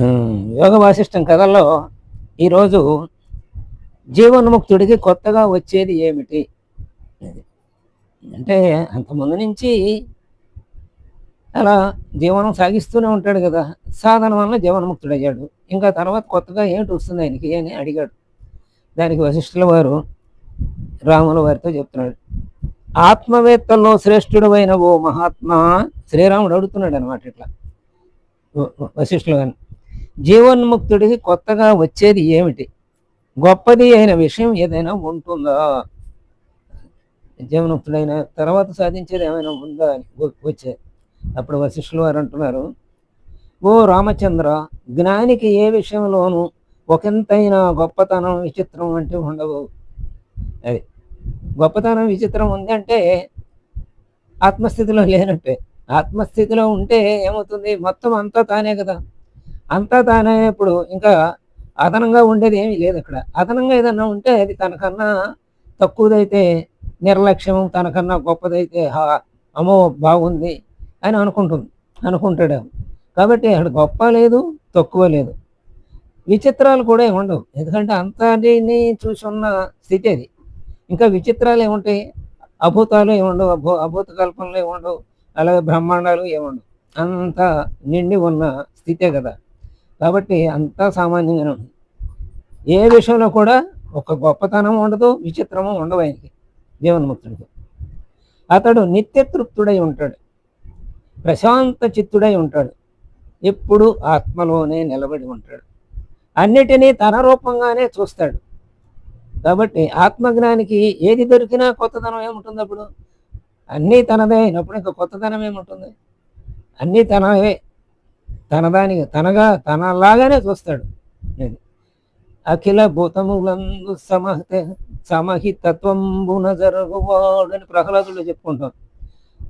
యోగ వాసిష్టం కథల్లో ఈరోజు జీవన్ముక్తుడికి కొత్తగా వచ్చేది ఏమిటి? అది. అంటే అంతకుముందు నుంచి అలా జీవనం సాగిస్తూనే ఉంటాడు కదా. సాధన వల్ల జీవనముక్తుడు అయ్యాడు. ఇంకా తర్వాత కొత్తగా ఏమిటి వస్తుంది ఆయనకి అని అడిగాడు. దానికి వశిష్ఠుల వారు రాముల వారితో చెప్తున్నాడు. ఆత్మవేత్తల్లో శ్రేష్ఠుడు ఓ మహాత్మా శ్రీరాముడు అడుగుతున్నాడు అనమాట ఇట్లా. వశిష్ఠులు గారిని. జీవన్ముక్తుడికి కొత్తగా వచ్చేది ఏమిటి? గొప్పది అయిన విషయం ఏదైనా ఉంటుందా? జీవన్ముక్తుడైన తర్వాత సాధించేది ఏమైనా ఉందా? అని వచ్చే. అప్పుడు వశిష్ఠులు వారు అంటున్నారు ఓ రామచంద్ర జ్ఞానికి ఏ విషయంలోనూ ఒకంతైనా గొప్పతనం విచిత్రం అంటే ఉండవు. అది గొప్పతనం విచిత్రం ఉంది అంటే ఆత్మస్థితిలో లేనట్టే. ఆత్మస్థితిలో ఉంటే ఏమవుతుంది? మొత్తం అంతా తానే కదా. అంతా తానే ఇప్పుడు ఇంకా అదనంగా ఉండేది ఏమీ లేదు అక్కడ. అదనంగా ఏదన్నా ఉంటే అది తనకన్నా తక్కువదైతే నిర్లక్ష్యం తనకన్నా గొప్పదైతే అమ్మో బాగుంది అని అనుకుంటుంది అనుకుంటాడు. కాబట్టి అక్కడ గొప్ప లేదు తక్కువ లేదు. విచిత్రాలు కూడా ఉండవు. ఎందుకంటే అంతటిని చూసున్న స్థితి అది. ఇంకా విచిత్రాలు ఏముంటాయి అభూతాలు ఏముండవు అభూ అభూత కల్పనలు ఏముండవు అలాగే బ్రహ్మాండాలు ఏముండవు అంత నిండి ఉన్న స్థితే కదా. కాబట్టి అంతా సామాన్యంగానే ఉంది. ఏ విషయంలో కూడా ఒక గొప్పతనం ఉండదు విచిత్రము ఉండవు ఆయనకి జీవన్ముక్తుడికి. అతడు నిత్యతృప్తుడై ఉంటాడు ప్రశాంత చిత్తుడై ఉంటాడు ఎప్పుడు ఆత్మలోనే నిలబడి ఉంటాడు. అన్నిటినీ తన రూపంగానే చూస్తాడు. కాబట్టి ఆత్మజ్ఞానికి ఏది దొరికినా కొత్తదనం ఏముంటుంది అప్పుడు? అన్నీ తనదే అయినప్పుడు ఇంకా కొత్తదనం ఏముంటుంది? అన్నీ తనవే. తనదానికి తనగా తనలాగానే చూస్తాడు. అఖిల భూతములందు సమహిత సమహితత్వంబున జరుగువాడు అని ప్రహ్లాదుడు చెప్పుకుంటాం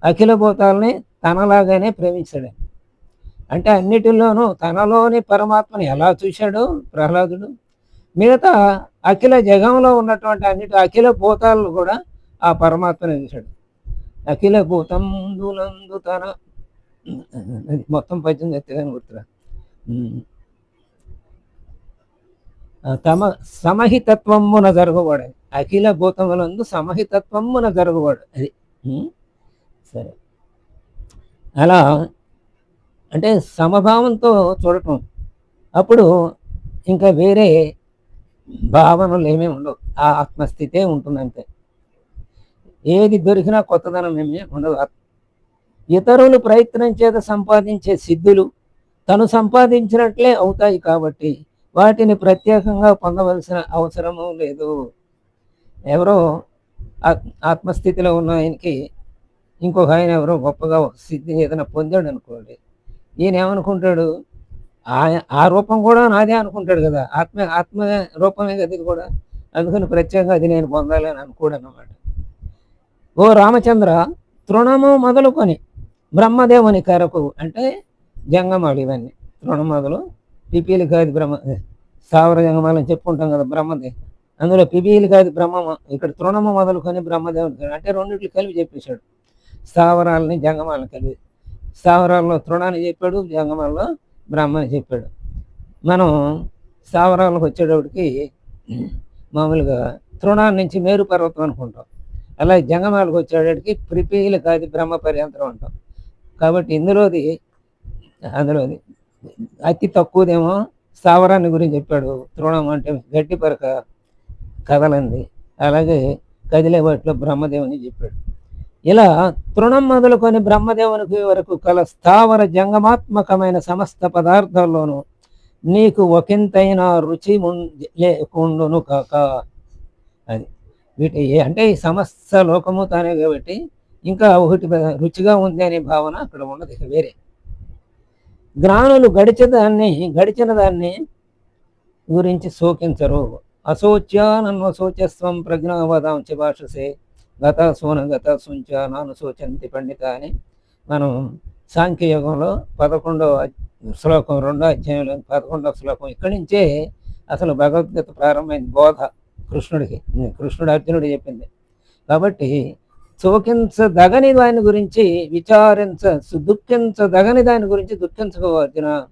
అఖిల భూతాలని తనలాగానే ప్రేమించాడు. అంటే అన్నిటిలోనూ తనలోని పరమాత్మని ఎలా చూశాడు ప్రహ్లాదుడు? మిగతా అఖిల జగంలో ఉన్నటువంటి అన్నిటి అఖిల భూతాలను కూడా ఆ పరమాత్మని చూశాడు. అఖిల భూతందులందు తన మొత్తం పద్యం చెప్తేగాని గుర్తురా. తమ సమహితత్వమున జరుగువాడు అఖిల భూతములందు సమహితత్వమున జరుగువాడు అది సరే. అలా అంటే సమభావంతో చూడటం. అప్పుడు ఇంకా వేరే భావనలు ఏమీ ఉండవు. ఆ ఆత్మస్థితే ఉంటుంది అంతే ఏది దొరికినా కొత్తదనం ఏమీ ఉండదు. ఇతరులు ప్రయత్నం చేత సంపాదించే సిద్ధులు తను సంపాదించినట్లే అవుతాయి కాబట్టి వాటిని ప్రత్యేకంగా పొందవలసిన అవసరము లేదు. ఎవరో ఆత్మస్థితిలో ఉన్న ఆయనకి ఇంకొక ఆయన ఎవరో గొప్పగా సిద్ధి ఏదైనా పొందాడు అనుకోండి ఈయన ఏమనుకుంటాడు ఆ- ఆ రూపం కూడా నాదే అనుకుంటాడు కదా. ఆత్మ ఆత్మ రూపమే కదా ఇది కూడా. అందుకని ప్రత్యేకంగా అది నేను పొందాలి అని అనుకోడు అన్నమాట ఓ రామచంద్ర తృణము మొదలుకొని బ్రహ్మదేవుని కరకు అంటే జంగమాలు ఇవన్నీ. తృణం పిపీలు కాదు బ్రహ్మ స్థావర జంగమాలు అని చెప్పుకుంటాం కదా బ్రహ్మదే. అందులో పిపీలు కాదు బ్రహ్మ ఇక్కడ తృణమ మొదలుకొని బ్రహ్మదేవుని అంటే రెండింటికి కలిపి చెప్పేశాడు. స్థావరాలని జంగమాలను కలిపి స్థావరాల్లో తృణాన్ని చెప్పాడు జంగమాల్లో బ్రహ్మని చెప్పాడు. మనం స్థావరాలకు వచ్చేటప్పటికి మామూలుగా తృణాన్ని నుంచి మేరు పర్వతం అనుకుంటాం. అలా జంగమాలకు వచ్చేటప్పటికి ప్రిపీలు కాదు బ్రహ్మ పర్యంతరం అంటాం. కాబట్టి ఇందులోది అందులోది అతి తక్కువదేమో స్థావరాన్ని గురించి చెప్పాడు తృణం అంటే గట్టి పరక కదలంది అలాగే కదిలే వాటిలో బ్రహ్మదేవుని చెప్పాడు. ఇలా తృణం మొదలుకొని బ్రహ్మదేవునికి వరకు కల స్థావర జంగమాత్మకమైన సమస్త పదార్థాల్లోనూ నీకు ఒకంతైనా రుచి లేకుండును కాక. అది వీటి ఏ- అంటే ఈ సమస్త లోకము తానే కాబట్టి ఇంకా ఒకటి రుచిగా ఉంది అనే భావన అక్కడ ఉన్నది వేరే. జ్ఞానులు గడిచిన దాన్ని గడిచిన దాన్ని గురించి శోకించరు. అశోచ్య నన్ను ప్రజ్ఞావదాం భాషసే గత సోన గత సుంచ నాను శోచంతి పండిత అని మనం సాంఖ్యయుగంలో పదకొండవ శ్లోకం రెండో అధ్యాయంలో పదకొండవ శ్లోకం ఇక్కడి నుంచే అసలు భగవద్గీత ప్రారంభమైంది బోధ. కృష్ణుడికి కృష్ణుడు అర్జునుడు చెప్పింది. కాబట్టి శోకించదగని దాని గురించి విచారించ దుఃఖించదగని దాని గురించి దుఃఖించకు అర్జున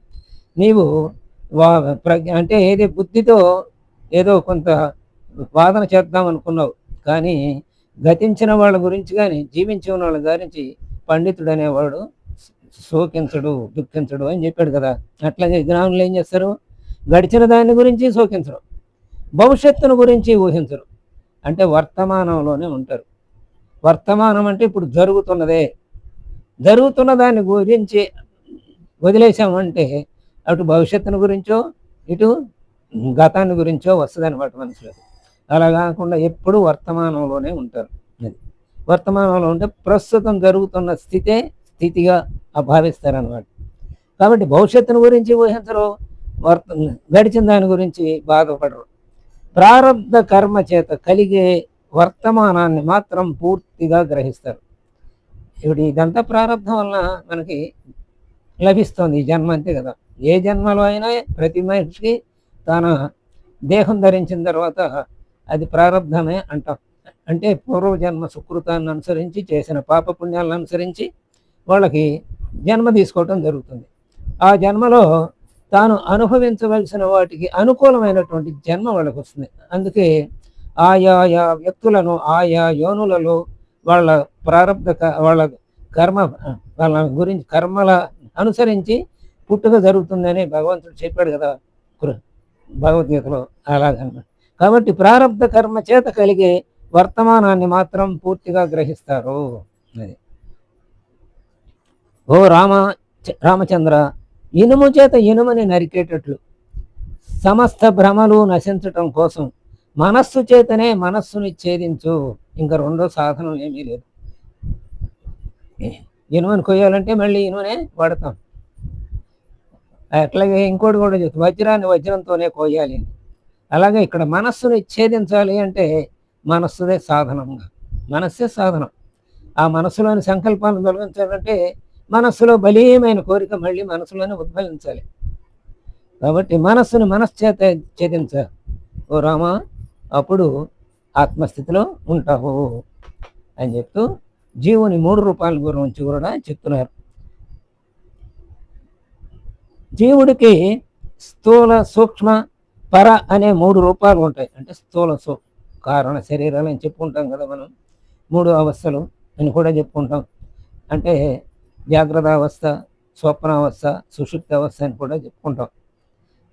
నీవు వా ప్రజ్ఞ అంటే ఏది బుద్ధితో ఏదో కొంత వాదన చేద్దాం అనుకున్నావు కానీ గతించిన వాళ్ళ గురించి కానీ జీవించిన వాళ్ళ గురించి పండితుడు అనేవాడు శోకించడు దుఃఖించడు అని చెప్పాడు కదా. అట్లాగే జ్ఞానులు ఏం చేస్తారు? గడిచిన దాని గురించి శోకించరు భవిష్యత్తును గురించి ఊహించరు. అంటే వర్తమానంలోనే ఉంటారు. వర్తమానం అంటే ఇప్పుడు జరుగుతున్నదే. జరుగుతున్న దాని గురించి వదిలేసామంటే అటు భవిష్యత్తును గురించో ఇటు గతాన్ని గురించో వస్తుంది అనమాట మనసులో అలా కాకుండా ఎప్పుడు వర్తమానంలోనే ఉంటారు. అది వర్తమానంలో ఉంటే ప్రస్తుతం జరుగుతున్న స్థితే స్థితిగా భావిస్తారనమాట కాబట్టి భవిష్యత్తును గురించి ఊహించరు వర్త గడిచిన దాని గురించి బాధపడరు. ప్రారంభ కర్మ చేత కలిగే వర్తమానాన్ని మాత్రం పూర్తిగా గ్రహిస్తారు. ఇప్పుడు ఇదంతా ప్రారంభం వలన మనకి లభిస్తుంది ఈ జన్మ అంతే కదా. ఏ జన్మలో అయినా ప్రతి మనిషికి తన దేహం ధరించిన తర్వాత అది ప్రారంధమే అంటాం. అంటే పూర్వజన్మ సుకృతాన్ని అనుసరించి చేసిన పాపపుణ్యాలను అనుసరించి వాళ్ళకి జన్మ తీసుకోవటం జరుగుతుంది. ఆ జన్మలో తాను అనుభవించవలసిన వాటికి అనుకూలమైనటువంటి జన్మ వాళ్ళకి వస్తుంది అందుకే ఆయా వ్యక్తులను ఆయా యోనులలో వాళ్ళ ప్రారంభ వాళ్ళ కర్మ వాళ్ళ గురించి కర్మల అనుసరించి పుట్టుక జరుగుతుందని భగవంతుడు చెప్పాడు కదా భగవద్గీతలో అలాగనమాట. కాబట్టి ప్రారంభ కర్మ చేత కలిగే వర్తమానాన్ని మాత్రం పూర్తిగా గ్రహిస్తారు అది. ఓ రామ రామచంద్ర ఇనుము చేత ఇనుమని నరికేటట్లు సమస్త భ్రమలు నశించటం కోసం మనస్సు చేతనే మనస్సుని ఛేదించు. ఇంకా రెండో సాధనం ఏమీ లేదు. ఇనుమని కొయ్యాలంటే మళ్ళీ ఇనుమనే వాడతాం. అట్లాగే ఇంకోటి కూడా చెప్తాం వజ్రాన్ని వజ్రంతోనే కోయాలి అలాగే ఇక్కడ మనస్సుని ఛేదించాలి అంటే మనస్సుదే సాధనంగా. మనస్సే సాధనం. ఆ మనస్సులోని సంకల్పాలను తొలగించాలంటే మనస్సులో బలీయమైన కోరిక మళ్ళీ మనసులోనే ఉద్భవించాలి. కాబట్టి మనస్సును మనస్సు ఛేదించాలి. ఓ రామా అప్పుడు ఆత్మస్థితిలో ఉంటావు అని చెప్తూ జీవుని మూడు రూపాయల గురించి కూడా చెప్తున్నారు. జీవుడికి స్థూల సూక్ష్మ పర అనే మూడు రూపాలు ఉంటాయి. అంటే స్థూల సూ కారణ శరీరాలు అని చెప్పుకుంటాం కదా మనం. మూడు అవస్థలు అని కూడా చెప్పుకుంటాం. అంటే జాగ్రత్త అవస్థ స్వప్నావస్థ సుషుప్త అవస్థ అని కూడా చెప్పుకుంటాం.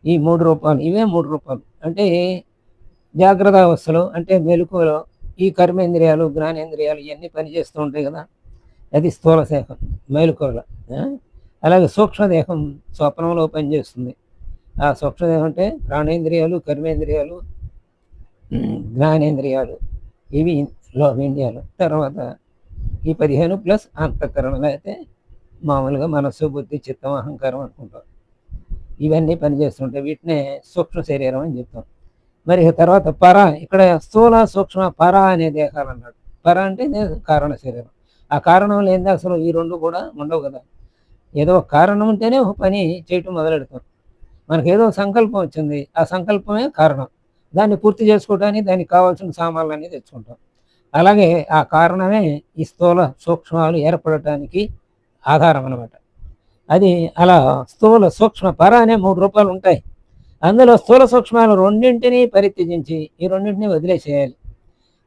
ఈ మూడు రూపాలు ఇవే మూడు రూపాలు. అంటే జాగ్రత్త అవస్థలో అంటే మెలకువలో ఈ కర్మేంద్రియాలు జ్ఞానేంద్రియాలు ఇవన్నీ పనిచేస్తూ ఉంటాయి కదా. అది స్థూల దేహం మేలుకోవల. అలాగే సూక్ష్మదేహం స్వప్నంలో పనిచేస్తుంది. ఆ సూక్ష్మదేహం అంటే ప్రాణేంద్రియాలు కర్మేంద్రియాలు జ్ఞానేంద్రియాలు ఇవి లోకేంద్రియాలు తర్వాత ఈ పదిహేను ప్లస్ అంతఃకరణలు అయితే మామూలుగా మనస్సు బుద్ధి చిత్తం అహంకారం అనుకుంటాం. ఇవన్నీ పనిచేస్తుంటాయి. వీటినే సూక్ష్మ శరీరం అని చెప్తాం. మరి తర్వాత పర ఇక్కడ స్థూల సూక్ష్మ పర అనే దేహాలు అన్నాడు. పర అంటే కారణ శరీరం. ఆ కారణం లేని అసలు ఈ రెండు కూడా ఉండవు కదా. ఏదో కారణం ఉంటేనే ఒక పని చేయటం మొదలెడతాం మనకి ఏదో సంకల్పం వచ్చింది. ఆ సంకల్పమే కారణం. దాన్ని పూర్తి చేసుకోవడానికి దానికి కావాల్సిన సామాన్లు అనేది తెచ్చుకుంటాం. అలాగే ఆ కారణమే ఈ స్థూల సూక్ష్మాలు ఏర్పడటానికి ఆధారం అనమాట అది అలా స్థూల సూక్ష్మ పర అనే మూడు రూపాయలు ఉంటాయి. అందులో స్థూల సూక్ష్మాలు రెండింటినీ పరిత్యజించి ఈ రెండింటినీ వదిలేసేయాలి.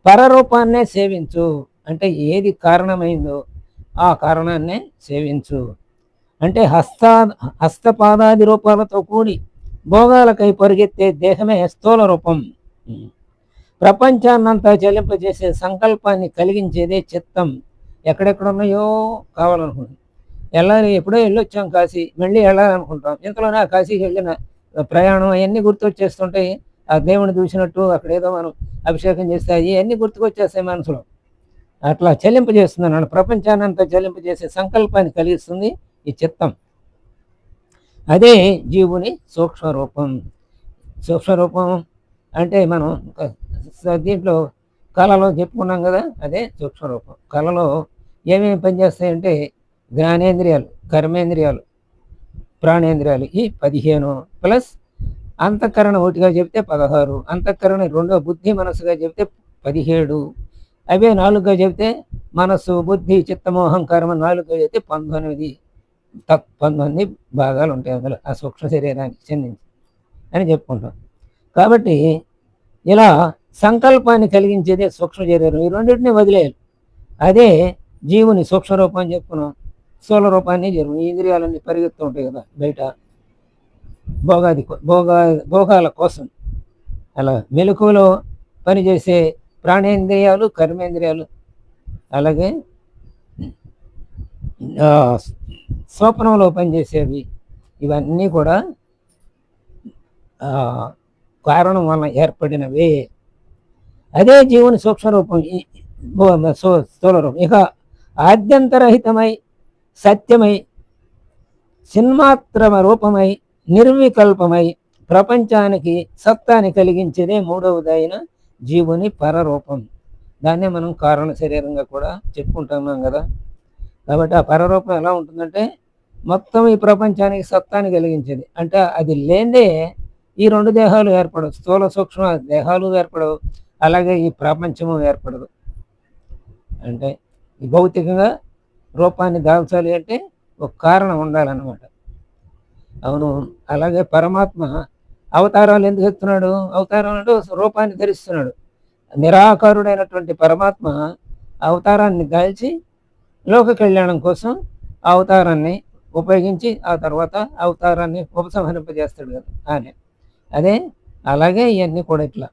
పరరూపాన్నే సేవించు. అంటే ఏది కారణమైందో ఆ కారణాన్నే సేవించు. అంటే హస్తా హస్తపాదాది రూపాలతో కూడి భోగాలకై పరిగెత్తే దేహమే స్థూల రూపం. ప్రపంచాన్నంతా చెల్లింపజేసే సంకల్పాన్ని కలిగించేదే చిత్తం. ఎక్కడెక్కడ ఉన్నాయో కావాలనుకుంటుంది వెళ్ళాలి ఎప్పుడో వెళ్ళొచ్చాం కాశీ మళ్ళీ వెళ్ళాలనుకుంటాం ఇంతలోనే ఆ కాశీకి వెళ్ళిన ప్రయాణం అవన్నీ గుర్తొచ్చేస్తుంటాయి ఆ దేవుని చూసినట్టు అక్కడ ఏదో మనం అభిషేకం చేస్తాయి అవన్నీ గుర్తుకొచ్చేస్తాయి మనసులో. అట్లా చెల్లింపజేస్తుంది అన్నాడు. ప్రపంచాన్ని అంతా చెల్లింపజేసే సంకల్పాన్ని కలిగిస్తుంది ఈ చిత్తం. అదే జీవుని సూక్ష్మరూపం. సూక్ష్మరూపం అంటే మనం దీంట్లో కళలో చెప్పుకున్నాం కదా అదే సూక్ష్మరూపం. కళలో ఏమేమి పనిచేస్తాయంటే జ్ఞానేంద్రియాలు కర్మేంద్రియాలు ప్రాణేంద్రియాలు. ఈ పదిహేను ప్లస్ అంతఃకరణ ఒకటిగా చెప్తే పదహారు అంతఃకరణ రెండో బుద్ధి మనసుగా చెప్తే పదిహేడు అవే నాలుగుగా చెప్తే మనస్సు బుద్ధి చిత్తము నాలుగుగా చెప్తే పంతొమ్మిది. పంతొమ్మిది భాగాలు ఉంటాయి అందులో ఆ సూక్ష్మ శరీరానికి చెందించి అని చెప్పుకుంటాం. కాబట్టి ఇలా సంకల్పాన్ని కలిగించేదే సూక్ష్మ శరీరం. ఈ రెండింటిని వదిలేయాలి. అదే జీవుని సూక్ష్మ రూపం చెప్పుకున్నాం. స్థూల రూపాన్ని జరుగు ఇంద్రియాలన్నీ పరిగెత్తు ఉంటాయి కదా బయట. భోగాది కో- భోగా భోగాల కోసం. అలా మెలకువలో పనిచేసే ప్రాణేంద్రియాలు కర్మేంద్రియాలు. అలాగే స్వప్నంలో పనిచేసేవి. ఇవన్నీ కూడా కారణం వలన ఏర్పడినవే. అదే జీవుని సూక్ష్మ రూపం స్థూల రూపం. ఇక ఆద్యంతరహితమై సత్యమై చిన్మాత్రమ రూపమై నిర్వికల్పమై ప్రపంచానికి సత్తాని కలిగించేదే మూడవదైన జీవుని పరరూపం. దాన్నే మనం కారణ శరీరంగా కూడా చెప్పుకుంటున్నాం కదా. కాబట్టి ఆ పరరూపం ఎలా ఉంటుందంటే మొత్తం ఈ ప్రపంచానికి సత్తాన్ని కలిగించేది. అంటే అది లేదే ఈ రెండు దేహాలు ఏర్పడవు. స్థూల సూక్ష్మ దేహాలు ఏర్పడవు. అలాగే ఈ ప్రపంచము ఏర్పడదు. అంటే ఈ భౌతికంగా రూపాన్ని దాల్చాలి అంటే ఒక కారణం ఉండాలన్నమాట. అవును అలాగే పరమాత్మ అవతారాలు ఎందుకు ఎత్తున్నాడు అవతారం రూపాన్ని ధరిస్తున్నాడు. నిరాకారుడైనటువంటి పరమాత్మ అవతారాన్ని దాల్చి లోక కళ్యాణం కోసం అవతారాన్ని ఉపయోగించి ఆ తర్వాత అవతారాన్ని ఉపసంహరింపజేస్తాడు కదా ఆయన అదే అలాగే ఇవన్నీ కూడా ఇట్లా.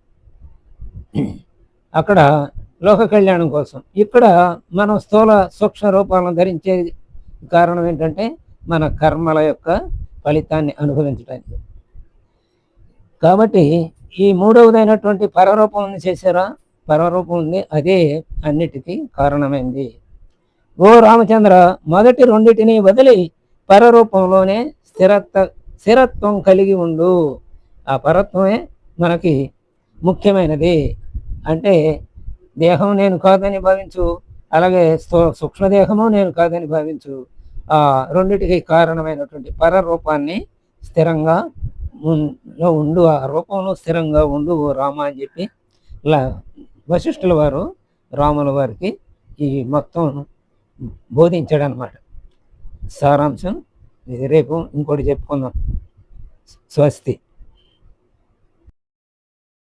అక్కడ లోక కళ్యాణం కోసం. ఇక్కడ మనం స్థూల సూక్ష్మ రూపాలను ధరించే కారణం ఏంటంటే మన కర్మల యొక్క ఫలితాన్ని అనుభవించడానికి కాబట్టి ఈ మూడవదైనటువంటి పరరూపం ఉంది చేశారా? పరరూపం ఉంది. అదే అన్నిటికీ కారణమైంది. ఓ రామచంద్ర మొదటి రెండింటిని వదిలి పరరూపంలోనే స్థిరత్వ స్థిరత్వం కలిగి ఉండు. ఆ పరత్వమే మనకి ముఖ్యమైనది. అంటే దేహం నేను కాదని భావించు అలాగే సూక్ష్మదేహము నేను కాదని భావించు ఆ రెండిటికి కారణమైనటువంటి పర రూపాన్ని స్థిరంగా ఉండు ఆ రూపంలో స్థిరంగా ఉండు రామ అని చెప్పి ఇలా వశిష్ఠుల వారు రాముల వారికి ఈ మొత్తం బోధించాడు అనమాట సారాంశం ఇది. రేపు ఇంకోటి చెప్పుకుందాం. స్వస్తి.